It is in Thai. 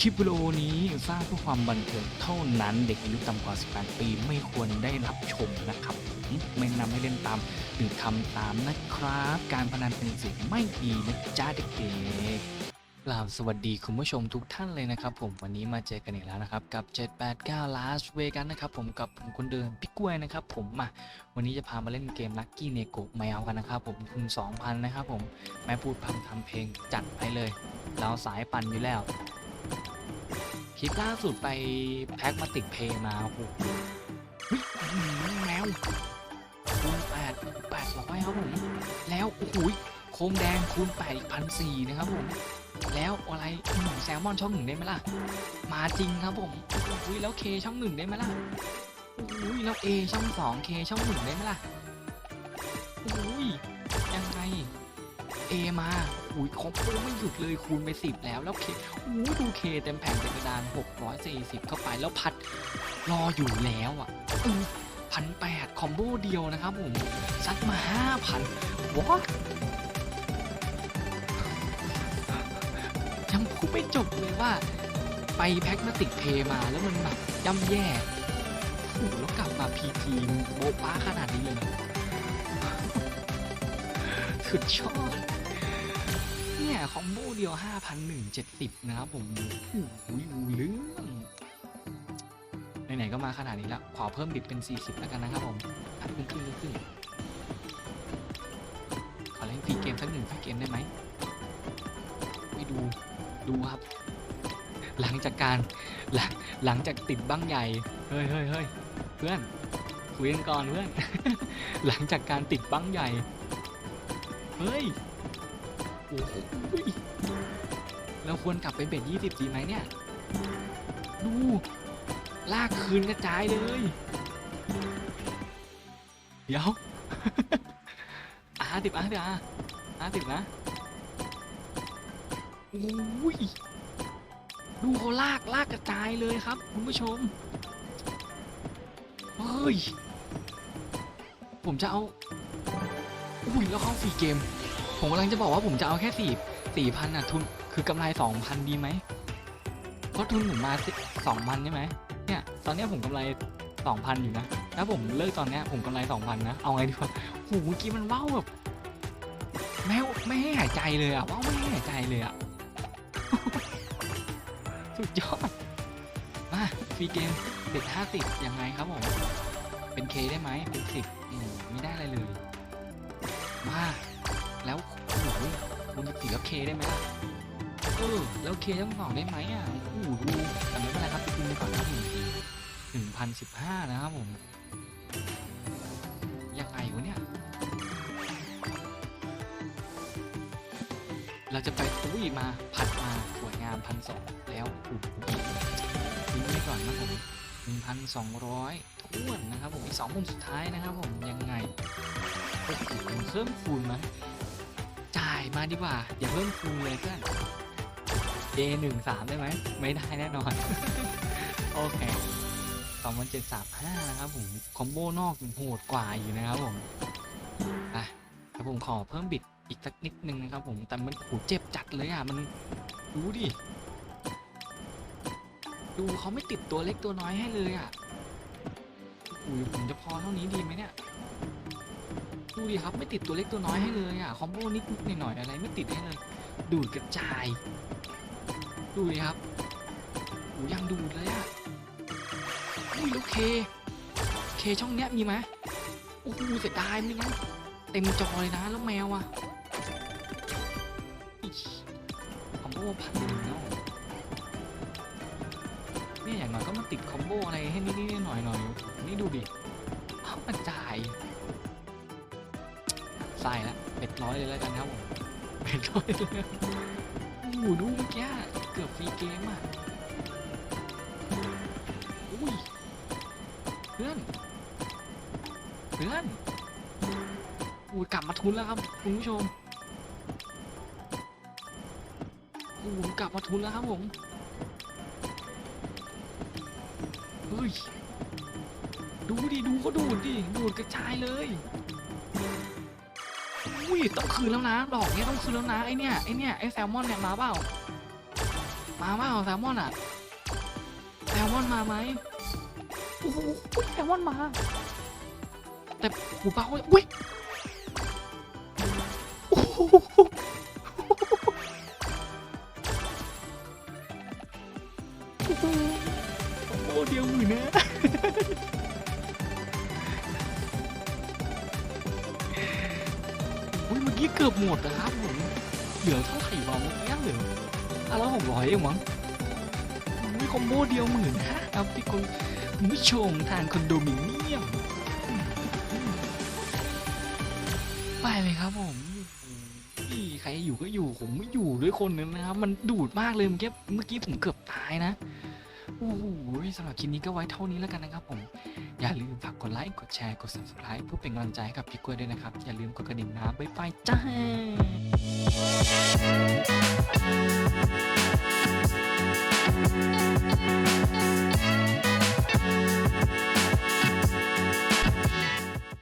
คลิปวิดีโอนี้สร้างเพื่อความบันเทิงเท่านั้นเด็กอายุต่ำกว่า 18 ปีไม่ควรได้รับชมนะครับ ไม่นำให้เล่นตามหรือทำตามนะครับ การพนันเป็นสิ่งไม่ดีนะจ้าเด็กๆ กล่าวสวัสดีคุณผู้ชมทุกท่านเลยนะครับผมวันนี้มาเจอกันอีกแล้วนะครับกับ 789 Last Vegas นะครับผมกับผมคนเดิมพี่กล้วยนะครับผมมาวันนี้จะพามาเล่นเกม Lucky n e g o แมวกันนะครับผมทุน2,000 นะครับผมแม่พูดพำทำเพลงจัดไปเลย เราสายปั่นอยู่แล้ว คลิปล่าสุดไปแพ็กมาติกเพย์มาโอ้โหแมวคูณแปดแปดร้อยครับผมแล้วโอ้โห โคมแดงคูณแปดอีกพันสี่นะครับผม แล้วอะไรอื้อหือแซลมอนช่องหนึ่งได้ไหมล่ะ มาจริงครับผมโอ้โหแล้วเคช่องหนึ่งได้ไหมล่ะโอ้โหแล้วเอช่องสองเคช่องหนึ่งได้ไหมล่ะโอ้โหยังไงเอมาอุ้ยครบไม่หยุดเลยคูณไปสิบแล้วแล้วเคอู้ดูเคเต็มแผ่นเต็มกระดาน640เข้าไปแล้วพัดรออยู่แล้วอะพันแปดคอมโบเดียวนะครับผมซัดมา5,000วอท ไม่จบเลยว่า ไปแพ็กมาติกเพย์มาแล้วมันแบบย่ำแย่โอ้แล้วกลับมาพีทีโบะป้าขนาดนี้เลยสุดยอดเนี่ยคอมโบเดียว 5,170 นะครับผมโอ้โหเรื่องไหนๆก็มาขนาดนี้แล้ว ขอเพิ่มบิดเป็น 40 แล้วกันนะครับผมอัดขึ้นขึ้นขึ้นขึ้นขอเล่นฟรีเกมสักหนึ่งฟรีเกมได้ไหม ไม่ดู ดูครับ หลังจากการหลังหลังจากติดบ้างใหญ่ เฮ้ยเฮ้ยเฮ้ยเพื่อนคุยกันก่อนเพื่อน หลังจากการติดบ้างใหญ่ เฮ้ย โอ้โหเราควรกลับไปเบ็ดยี่สิบดีไหมเนี่ย ดู ลากคืนกระจายเลย เดี๋ยวอาติบอาติบอาอาติบนะ โอ้ยดูเขาลากลากกระจายเลยครับคุณผู้ชมเฮ้ย ผมจะเอาอุ้ยแล้วเข้าฟรีเกม ผมกำลังจะบอกว่าผมจะเอาแค่สี่สี่พันอะทุนคือกำไรสองพันดีไหมเพราะทุนผมมาสองพันใช่ไหมเนี่ย ตอนนี้ผมกำไรสองพันอยู่นะถ้าผมเลิกตอนนี้ผมกำไรสองพันนะ เอาไงดีวะโหเมื่อกี้มันว้าวแบบแม่ไม่ให้หายใจเลยอะว้าวไม่ให้หายใจเลยอะ สุดยอด มาฟรีเกมเด็ก50ยังไงครับผม เป็นเคได้ไหมเป็นสิบไม่ได้อะไรเลย มาแล้วโอ้โหคุณจะสีแล้วเคได้ไหมล่ะเออแล้วเคต้องสองได้ไหมอะโอ้โหดูแต่ไม่เป็นไรครับไปดูไปก่อนครับหนึ่งทีหนึ่งพันสิบห้านะครับผม เราจะไปอุ้ยมาผัดมาสวยงามพันสองแล้วอ้โหทิ้งไว้ก่อนนะผมหนึ่งพันสองร้อยท้วนนะครับผมอีกสองมุมสุดท้ายนะครับผมยังไงเพิ่มคูณไหมจ่ายมาดีกว่า อย่าเพิ่มคูณเลยเพื่อน A หนึ่งสามได้ไหมไม่ได้แน่นอน โอเคสองพันเจ็ดสามห้านะครับผมคอมโบนอกโหดกว่าอยู่นะครับผมอะแต่ผมขอเพิ่มบิด อีกสักนิดนึงนะครับผมแต่มันโหเจ็บจัดเลยอะมันดูดิดูเขาไม่ติดตัวเล็กตัวน้อยให้เลยอะอุ้ยผมจะพอเท่านี้ดีไหมเนี่ยดูดิครับไม่ติดตัวเล็กตัวน้อยให้เลยอะคอมโบนิดๆหน่อยๆอะไรไม่ติดให้เลย ดูดกระจาย ดูดิครับโอ้ยังดูดเลยอะอุ้ยแล้วเคเคช่องเนี้ยมีไหมโอ้โหเสียดายไม่งั้นเต็มจอเลยนะแล้วแมวอะ คอมโบพันหนึ่งแล้วเนี่ยอย่างน้อยก็มาติดคอมโบอะไรให้นิดๆหน่อยๆหน่อยนี่ดูดิเอากระจายใส่ละเป็ดร้อยเลยแล้วกันครับผมเป็ดร้อยเลยโอ้โหดูเมื่อกี้เกือบฟรีเกมอะอุ้ยเพื่อนเพื่อนอูกลับมาทุนแล้วครับคุณผู้ชม โอ้โหกลับมาทุนแล้วครับผมเฮ้ยดูดิดูเขาดูดดิดูดกระจายเลยอุ้ยต้องคืนแล้วนะดอกเนี้ยต้องคืนแล้วนะไอเนี้ยไอเนี้ยไอแซลมอนเนี่ยมาเปล่ามาเปล่าแซลมอนอะแซลมอนมาไหมโอ้โหแซลมอนมา แต่หูเบาเว้ยอุ้ย อุ้ยเมื่อกี้เกือบหมดนะครับผมเหลือเท่าไหร่วะเมื่อกี้เหลืออะแล้วหกร้อยเองมั้งอุ้ยคอมโบเดียวหมื่นห้าครับที่คุณผู้ชมทางคอนโดมิเนียมไปเลยครับผมพี่ใครอยู่ก็อยู่ผมไม่อยู่ด้วยคนนึงนะครับ มันดูดมากเลยเมื่อกี้เมื่อกี้ผมเกือบตายนะ โอ้โหสำหรับคลิปนี้ก็ไว้เท่านี้แล้วกันนะครับผม อย่าลืมฝากกดไลค์กดแชร์กด subscribe เพื่อเป็นกำลังใจให้กับพี่กล้วยด้วยนะครับ อย่าลืมกดกระดิ่งนะบ๊ายบายจ้า